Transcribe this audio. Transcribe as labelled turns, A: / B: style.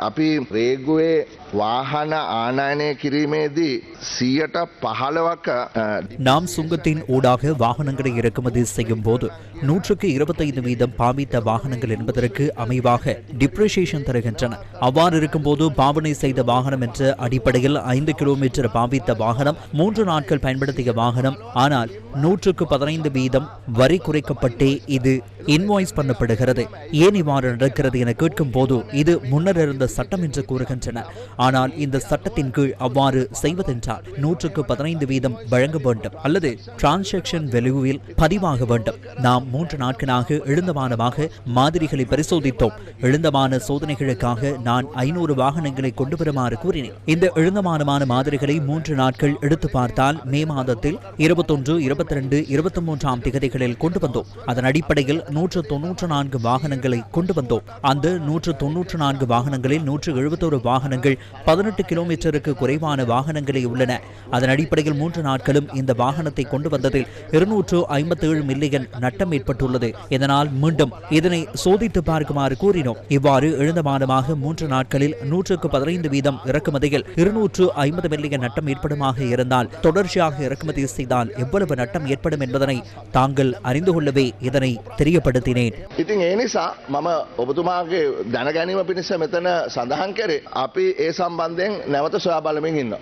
A: අපි රේගුවේ වාහන ආනයනය කිරීමේදී සියයට පහළවක
B: நாம் சுங்கத்தின் ஊடாக வாகனங்களை இறக்குமதி செய்யும் போது நூற்றுக்கு இருபத்தைந்து வீதம் பாவித்த வாகனங்கள் என்பதற்கு அமைவாக டிப்ரிசியேஷன் தருகின்றன அவ்வாறு இருக்கும்போது பாவனை செய்த வாகனம் என்ற அடிப்படையில் ஐந்து கிலோமீட்டர் பாவித்த வாகனம் மூன்று நாட்கள் பயன்படுத்திய வாகனம் ஆனால் நூற்றுக்கு பதினைந்து வீதம் வரி குறைக்கப்பட்டே இது இன்வாய்ஸ் பண்ணப்படுகிறது. ஏன் இவ்வாறு நடக்கிறது என கேட்கும் போது இது முன்னர் இருந்த சட்டம் என்று கூறுகின்றன. ஆனால் இந்த சட்டத்தின் கீழ் அவ்வாறு செய்வதென்றால் நூற்றுக்கு பதினைந்து வீதம் வழங்க வேண்டும் அல்லது டிரான்சாக்ஷன் வெலுவில் பதிவாக வேண்டும். நாம் மூன்று நாட்களாக எழுந்தமானமாக மாதிரிகளை பரிசோதித்தோம். எழுந்தமான சோதனைகளுக்காக நான் ஐநூறு வாகனங்களை கொண்டு வருமாறு கூறினேன். இந்த எழுந்தமானமான மாதிரிகளை மூன்று நாட்கள் எடுத்து பார்த்தால் மே மாதத்தில் இருபத்தொன்று இருபத்தி ரெண்டு இருபத்தி மூன்றாம் திகதிகளில் கொண்டு வந்தோம். அதன் அடிப்படையில் நூற்று தொன்னூற்று நான்கு வாகனங்களை கொண்டு வந்தோம். அந்த நூற்று தொன்னூற்று நான்கு வாகனங்களில் நூற்று எழுபத்தோரு வாகனங்கள் பதினெட்டு கிலோமீட்டருக்கு குறைவான வாகனங்களே உள்ளன. அதன் அடிப்படையில் மூன்று நாட்களும் இந்த வாகனத்தை கொண்டு வந்ததில் இருநூற்று ஐம்பத்தேழு மில்லியன் நட்டம் ஏற்பட்டுள்ளது. இதனால் மீண்டும் இதனை சோதித்து பார்க்குமாறு கூறினோம். இவ்வாறு எழுந்த மாதமாக மூன்று நாட்களில் நூற்றுக்கு பதினைந்து வீதம் இறக்குமதியில் இருநூற்று ஐம்பது மில்லியன் நட்டம் ஏற்படுமாக இருந்தால் தொடர்ச்சியாக இறக்குமதி செய்தால் எவ்வளவு நட்டம் ஏற்படும் என்பதனை தாங்கள் அறிந்து கொள்ளவே இதனை தெரிய බියපඩතිනේට.
A: ඉතින් ඒ නිසා මම ඔබතුමාගේ දැනගැනීම පිණිස මෙතන සඳහන් කරේ අපි ඒ සම්බන්ධයෙන් නැවත සොයා බලමින් ඉන්න.